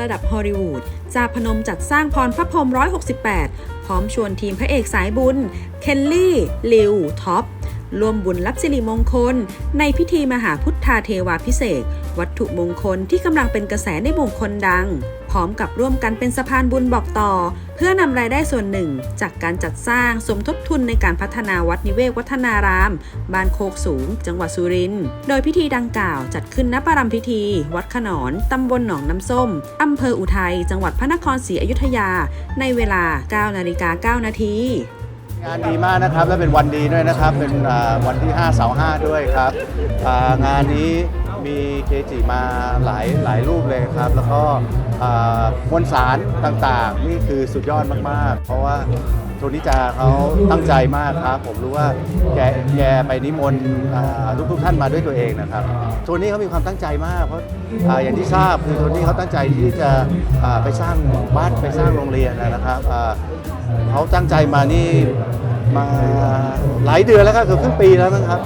ระดับฮอลลีวูดจาพนมจัดสร้างพรพระพรม 168 พร้อมชวนทีมพระเอกสายบุญ เคนลี่ ลิว ท็อปร่วมบุญรับสิริมงคล ในพิธีมหาพุทธาเทวาพิเศษ วัตถุมงคลที่กำลังเป็นกระแสในหมู่คนดัง พร้อมกับร่วมกันเป็นสะพานบุญบอกต่อ เพื่อนำรายได้ส่วนหนึ่ง จากการจัดสร้างสมทบทุนในการพัฒนาวัดนิเวศวัฒนาราม บ้านโคกสูง จังหวัดสุรินทร์โดยพิธีดังกล่าวจัดขึ้นณปรำพิธี วัดขนอนตำบลหนองน้ำส้มอำเภออุทัยจังหวัดพระนครศรีอยุธยา ในเวลา 9 นาฬิกา 9 นาทีงานดีมากนะครับและเป็นวันดีด้วยนะครับ เป็นวันที่5เสาร์5ด้วยครับงานนี้ มีเกจิมาหลายหลายรูปเลยครับ แล้วก็มวลสารต่างๆ นี่คือสุดยอดมากๆ เพราะว่าโทนิจาเขาตั้งใจมากครับ ผมรู้ว่าแกแกไปนิมนต์ทุกทุกๆท่านมาด้วยตัวเองนะครับโทนี่เขามีความตั้งใจมาก เพราะออย่างที่ทราบคือโทนี่เขาตั้งใจที่จะไปสร้างบ้านไปสร้างโรงเรียนนะครับเขาตั้งใจมานี่มาหลายเดือนแล้วครับเกือบครึ่งปีแล้วมั้งครับ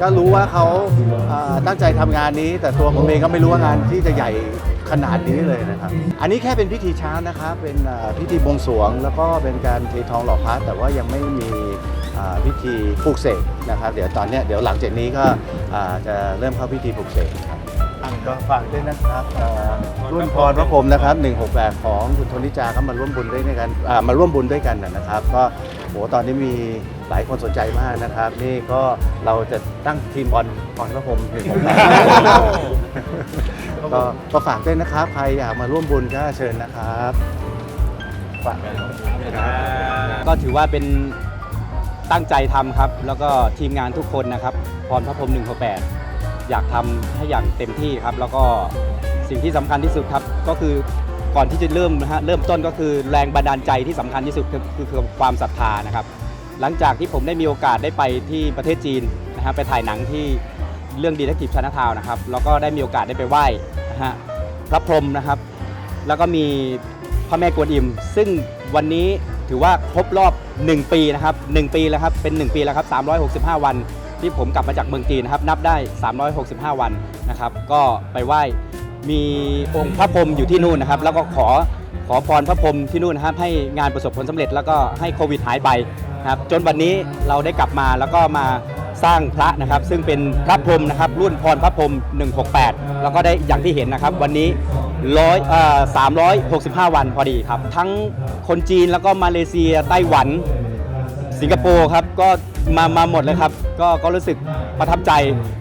ก็รู้ว่าเขาอ่าตั้งใจทำงานนี้ แต่ตัวผมเองก็ไม่รู้ว่างานที่จะใหญ่ขนาดนี้เลยนะครับ อันนี้แค่เป็นพิธีเช้านะครับ เป็นอ่าพิธีบวงสรวง แล้วก็เป็นการเททองหล่อพระแต่ว่ายังไม่มีอ่าพิธีปลูกเสกนะครับ เดี๋ยวตอนเนี้ยเดี๋ยวหลังจากนี้ก็อ่าจะเริ่มเข้าพิธีปลูกเสกครับอันก็ฝากด้วยนะครับอ่ารุ่นพรพระพรหมนะครับ 168 ของคุณโทนิจาก็มาร่วมบุญด้วยกันอ่ามาร่วมบุญด้วยกันนะครับ ก็ โหตอนนี้มีหลายคนสนใจมากนะครับ นี่ก็เราจะตั้งทีมบอลพรพระพรหม168ก็ก็ฝากด้วยนะครับ ใครอยากมาร่วมบุญก็เชิญนะครับฝากด้วยนะครับก็ถือว่าเป็นตั้งใจทำครับ แล้วก็ทีมงานทุกคนนะครับ พรพระพรหม168 อยากทำให้อย่างเต็มที่ครับ แล้วก็สิ่งที่สำคัญที่สุดครับ ก็คือ ก่อนที่จะเริ่มนะฮะเริ่มต้นก็คือแรงบันดาลใจที่สำคัญที่สุดคือคือความศรัทธานะครับ หลังจากที่ผมได้มีโอกาสได้ไปที่ประเทศจีนนะฮะไปถ่ายหนังที่เรื่องดีเทคทีฟชานะทาวนะครับแล้วก็ได้มีโอกาสได้ไปไหว้นะฮะพระพรหมนะครับ แล้วก็มีพระแม่กวนอิม ซึ่งวันนี้ถือว่าครบรอบ 1 ปีนะครับ1ปีแล้วครับเป็น 1 ปีแล้วครับ365 วัน ที่ผมกลับมาจากเมืองจีนนะครับนับได้ 365 วันนะครับ ก็ไปไหว้ มีองค์พระพรหมอยู่ที่นู่นนะครับ แล้วก็ขอขอพรพระพรหมที่นู่นนะครับให้งานประสบผลสำเร็จแล้วก็ให้โควิดหายไปนะครับจนวันนี้เราได้กลับมาแล้วก็มาสร้างพระนะครับ ซึ่งเป็นพระพรหมนะครับ รุ่นพรพระพรหม168 แล้วก็ได้อย่างที่เห็นนะครับ วันนี้ร้อยเอ่อ365 วันพอดีครับ ทั้งคนจีนแล้วก็มาเลเซียไต้หวันสิงคโปร์ครับก็ มามาหมดเลยครับก็ก็รู้สึกประทับใจ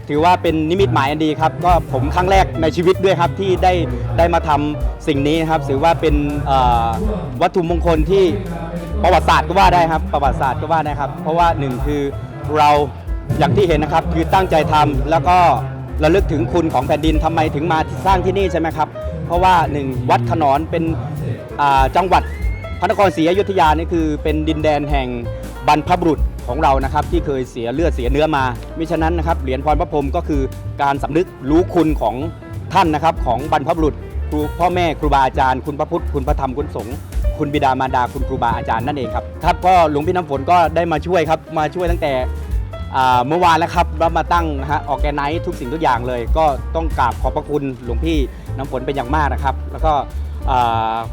ถือว่าเป็นนิมิตหมายอันดีครับ ก็ผมครั้งแรกในชีวิตด้วยครับที่ได้ได้มาทำสิ่งนี้ครับถือว่าเป็นเอ่อวัตถุมงคลที่ประวัติศาสตร์ก็ว่าได้ครับ ประวัติศาสตร์ก็ว่าได้ครับ เพราะว่าหนึ่งคือเราอย่างที่เห็นนะครับคือตั้งใจทำแล้วก็ระลึกถึงคุณของแผ่นดินทำไมถึงมาสร้างที่นี่ใช่ไหมครับ เพราะว่าหนึ่งวัดขนอนเป็นอ่าจังหวัด พระนครศรีอยุธยานี่คือเป็นดินแดนแห่งบรรพบุรุษ ของเรานะครับที่เคยเสียเลือดเสียเนื้อมามิฉะนั้นนะครับเหรียญพรพระพรหมก็คือการสำนึกรู้คุณของท่านนะครับของบรรพบุรุษครูพ่อแม่ครูบาอาจารย์คุณพระพุทธคุณพระธรรมคุณสงฆ์คุณบิดามารดาคุณครูบาอาจารย์นั่นเองครับครับก็หลวงพี่น้ำฝนก็ได้มาช่วยครับมาช่วยตั้งแต่เมื่อวานแล้วครับแล้วมาตั้งนะฮะออกแกไนทุกสิ่งทุกอย่างเลย ก็ต้องกราบขอบพระคุณหลวงพี่น้ำฝนเป็นอย่างมากนะครับ แล้วก็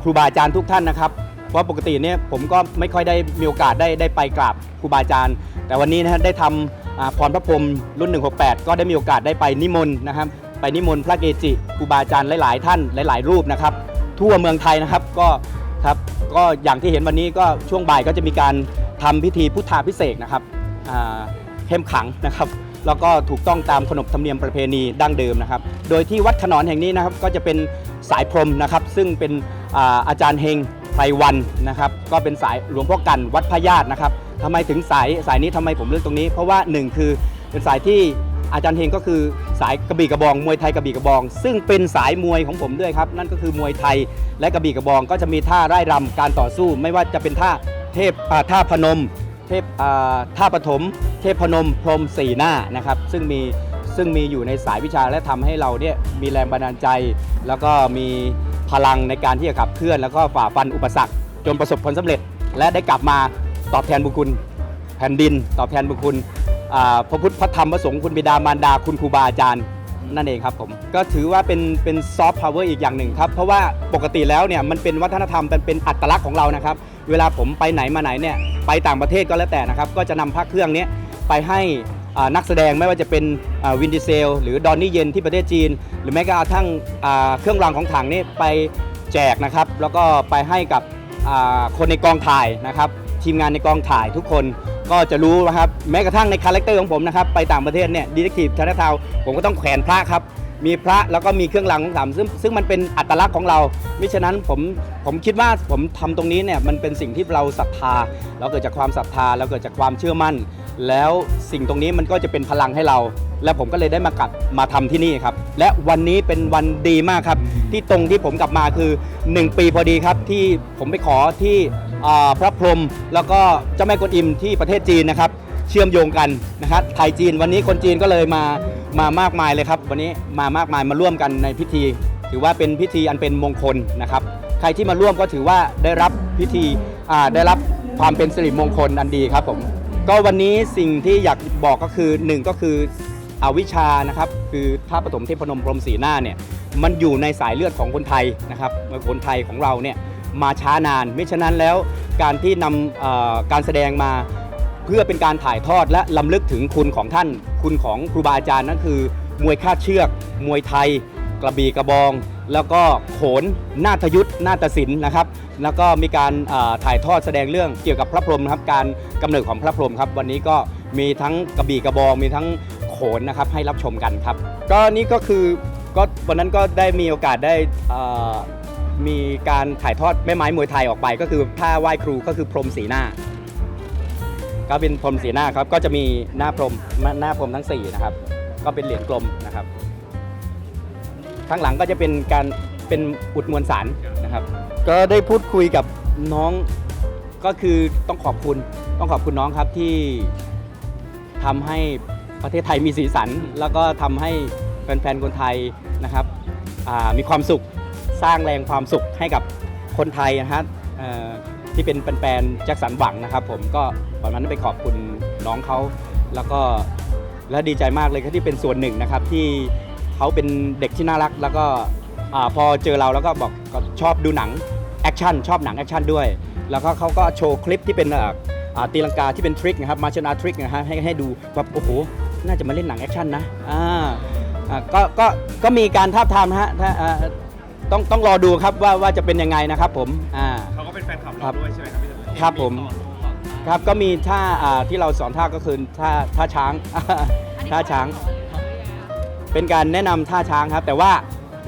ครูบาอาจารย์ทุกท่านนะครับ เพราะปกติเนี่ยผมก็ไม่ค่อยได้มีโอกาสได้ได้ไปกราบครูบาอาจารย์ แต่วันนี้นะฮะได้ทำพรพระพรหมรุ่น 168 ก็ได้มีโอกาสได้ไปนิมนต์นะครับ ไปนิมนต์พระเกจิครูบาอาจารย์หลาย ๆ ท่านหลาย ๆ รูปนะครับ ทั่วเมืองไทยนะครับก็ครับก็อย่างที่เห็นวันนี้ก็ช่วงบ่ายก็จะมีการทำพิธีพุทธาพิเศษนะครับเข้มขังนะครับแล้วก็ถูกต้องตามขนบธรรมเนียมประเพณีดั้งเดิมนะครับ โดยที่วัดขนอนแห่งนี้นะครับก็จะเป็นสายพรมนะครับ ซึ่งเป็นอาจารย์เฮง ไพรวันนะครับ ก็เป็นสายหลวงพ่อกันวัดพระญาตินะครับทำไมถึงสายสายนี้ทำไมผมเลือกตรงนี้ เพราะว่าหนึ่งคือเป็นสายที่อาจารย์เฮงก็คือสายกระบี่กระบองมวยไทยกระบี่กระบอง ซึ่งเป็นสายมวยของผมด้วยครับ นั่นก็คือมวยไทยและกระบี่กระบอง ก็จะมีท่าไร่รำการต่อสู้ ไม่ว่าจะเป็นท่าเทพท่าพนม เทพท่าปฐมเทพพนมพรมสี่หน้านะครับซึ่งมีซึ่งมีอยู่ในสายวิชาและทำให้เราเนี่ยมีแรงบันดาลใจ แล้วก็มี พลังในการที่จะขับเคลื่อน แล้วก็ฝ่าฟันอุปสรรค จนประสบผลสำเร็จ และได้กลับมาตอบแทนบุญคุณแผ่นดิน ตอบแทนบุญคุณพระพุทธพระธรรมพระสงฆ์คุณบิดามารดาคุณครูบาอาจารย์นั่นเองครับผมก็ถือว่าเป็นเป็นซอฟต์พาวเวอร์อีกอย่างหนึ่งครับ เพราะว่าปกติแล้วเนี่ยมันเป็นวัฒนธรรมเป็นเป็นอัตลักษณ์ของเรานะครับ เวลาผมไปไหนมาไหนเนี่ยไปต่างประเทศก็แล้วแต่นะครับ ก็จะนำพระเครื่องนี้ไปให้ นักแสดงไม่ว่าจะเป็นวินดิเซล หรือดอนนี่เย็นที่ประเทศจีน หรือแม้กระทั่งเครื่องรางของขลังนี่ไปแจกนะครับ แล้วก็ไปให้กับคนในกองถ่ายนะครับ ทีมงานในกองถ่ายทุกคนก็จะรู้นะครับแม้กระทั่งในคาแรคเตอร์ของผมนะครับไปต่างประเทศเนี่ยดีเทคทีฟชาร์ทาวผมก็ต้องแขวนพระครับมีพระแล้วก็มีเครื่องรางของขลังซึ่งซึ่งมันเป็นอัตลักษณ์ของเรามิฉะนั้นผมผมคิดว่าผมทำตรงนี้เนี่ยมันเป็นสิ่งที่เราศรัทธา เราเกิดจากความศรัทธาเราเกิดจากความเชื่อมั่น แล้วสิ่งตรงนี้มันก็จะเป็นพลังให้เรา และผมก็เลยได้มากลับมาทำที่นี่ครับ และวันนี้เป็นวันดีมากครับ ที่ตรงที่ผมกลับมาคือ 1 ปีพอดีครับ ที่ผมไปขอที่อ่าพระพรหมแล้วก็เจ้าแม่กวนอิมที่ประเทศจีนนะครับ เชื่อมโยงกันนะครับไทยจีนวันนี้คนจีนก็เลยมามามากมายเลยครับ วันนี้มามากมายมาร่วมกันในพิธี ถือว่าเป็นพิธีอันเป็นมงคลนะครับ ใครที่มาร่วมก็ถือว่าได้รับพิธีอ่าได้รับความเป็นสิริมงคลอันดีครับผม ก็วันนี้สิ่งที่อยากบอกก็คือหนึ่งก็คืออวิชานะครับ คือพระปฐมเทพนมพรหมสีหน้าเนี่ยมันอยู่ในสายเลือดของคนไทยนะครับคนไทยของเราเนี่ยมาช้านานไม่ฉะนั้นแล้วการที่นำการแสดงมาเพื่อเป็นการถ่ายทอดและลำลึกถึงคุณของท่าน คุณของครูบาอาจารย์นั่นคือ มวยคาดเชือก มวยไทย กระบี่กระบอง แล้วก็โขนนาฏยุทธนาฏศิลป์นะครับ แล้วก็มีการถ่ายทอดแสดงเรื่องเกี่ยวกับพระพรหมครับ การกำเนิดของพระพรหมครับ วันนี้ก็มีทั้งกระบี่กระบอง มีทั้งโขนนะครับให้รับชมกันครับ ก็นี่ก็คือก็วันนั้นก็ได้มีโอกาสได้มีการถ่ายทอดแม่ไม้มวยไทยออกไป ก็คือท่าไหว้ครูก็คือพรหมสีหน้า ก็เป็นพรหมสีหน้าครับก็จะมีหน้าพรหมหน้าพรหมทั้งสี่นะครับก็เป็นเหรียญกลมนะครับ ข้างหลังก็จะเป็นการเป็นอุดมวลสารนะครับ ก็ได้พูดคุยกับน้องก็คือต้องขอบคุณต้องขอบคุณน้องครับที่ทำให้ประเทศไทยมีสีสัน แล้วก็ทำให้แฟนๆคนไทยนะครับมีความสุขสร้างแรงความสุขให้กับคนไทยนะฮะที่เป็นแฟนๆแจ็คสันหวังนะครับ ผมก็วันนั้นไปขอบคุณน้องเขาแล้วก็และดีใจมากเลยที่เป็นส่วนหนึ่งนะครับที่ เขาเป็นเด็กที่น่ารัก แล้วก็อาพอเจอเราแล้วก็บอกก็ชอบดูหนังแอคชั่นชอบหนังแอคชั่นด้วย แล้วก็เขาก็โชว์คลิปที่เป็นอ่าอ่าตีลังกาที่เป็นทริคนะครับมาชนาทริคนะฮะให้ให้ดูแบบโอ้โหน่าจะมาเล่นหนังแอคชั่นนะอ่าอ่าก็ก็ก็มีการทาบทามนะฮะถ้าอ่าต้องต้องรอดูครับว่าว่าจะเป็นยังไงนะครับผมอ่าเขาก็เป็นแฟนคลับครัเราบด้วยใช่ไหมครับพี่ต๋อครับผมครับก็มีท่าอ่าที่เราสอนท่าก็คือท่าท่าช้างท่าช้าง เป็นการแนะนำท่าช้างครับ แต่ว่า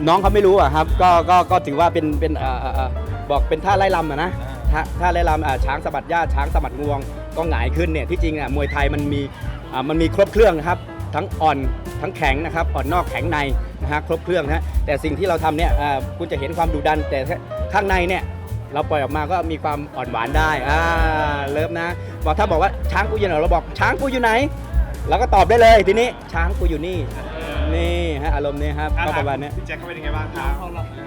น้องเขาไม่รู้อะครับ ก็ก็ก็ถือว่าเป็นเป็นเอ่อเอ่อเอ่อบอกเป็นท่าไล่ลำอะนะท่าท่าไล่ลำอ่าช้างสะบัดหญ้าช้างสะบัดงวงก็หงายขึ้นเนี่ยที่จริงอะมวยไทยมันมีอ่ามันมีครบเครื่องนะครับ ทั้งอ่อนทั้งแข็งนะครับอ่อนนอกแข็งในนะฮะครบเครื่องนะฮะแต่สิ่งที่เราทำเนี่ยอ่าคุณจะเห็นความดุดันแต่ข้างในเนี่ย เราปล่อยออกมาก็มีความอ่อนหวานได้ อ่า เลิฟนะ บอกถ้าบอกว่าช้างกูอยู่ไหนเราบอกช้างกูอยู่ไหนเราก็ตอบได้เลยทีนี้ช้างกูอยู่นี่ นี่ฮะอารมณ์นี้ครับก็ประมาณเนี้ย พี่แจ็คเขาเป็นยังไงบ้างครับ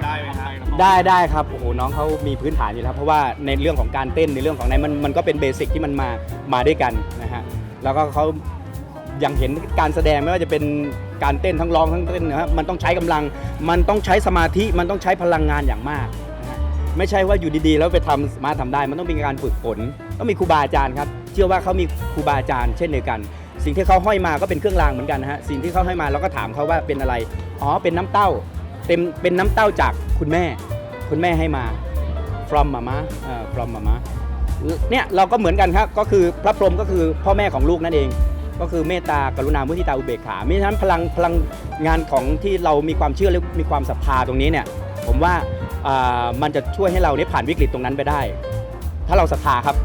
ได้ไหมครับได้ได้ครับโอ้โหน้องเขามีพื้นฐานอยู่แล้วเพราะว่าในเรื่องของการเต้นในเรื่องของไหนมันมันก็เป็นเบสิกที่มันมามาด้วยกันนะฮะแล้วก็เขายังเห็นการแสดงไม่ว่าจะเป็นการเต้นทั้งร้องทั้งเต้นนะฮะมันต้องใช้กำลัง มันต้องใช้สมาธิมันต้องใช้พลังงานอย่างมากนะฮะไม่ใช่ว่าอยู่ดีๆ แล้วไปทำสามารถทำได้ มันต้องมีการฝึกฝนต้องมีครูบาอาจารย์ครับเชื่อว่าเขามีครูบาอาจารย์เช่นเดียวกัน สิ่งที่เขาห้อยมาก็เป็นเครื่องรางเหมือนกันนะฮะสิ่งที่เขาห้อยมาเราก็ถามเขาว่าเป็นอะไรอ๋อเป็นน้ำเต้าเต็มเป็นน้ำเต้าจากคุณแม่ คุณแม่ให้มา from mama เอ่อ from mama เนี่ยเราก็เหมือนกันครับก็คือพระพรหมก็คือพ่อแม่ของลูกนั่นเอง ก็คือเมตตากรุณามุทิตาอุเบกขามิฉะนั้นพลังพลังงานของที่เรามีความเชื่อและมีความศรัทธาตรงนี้เนี่ยผมว่าอ่ามันจะช่วยให้เราเนี่ยผ่านวิกฤตตรงนั้นไปได้ ถ้าเราศรัทธาครับ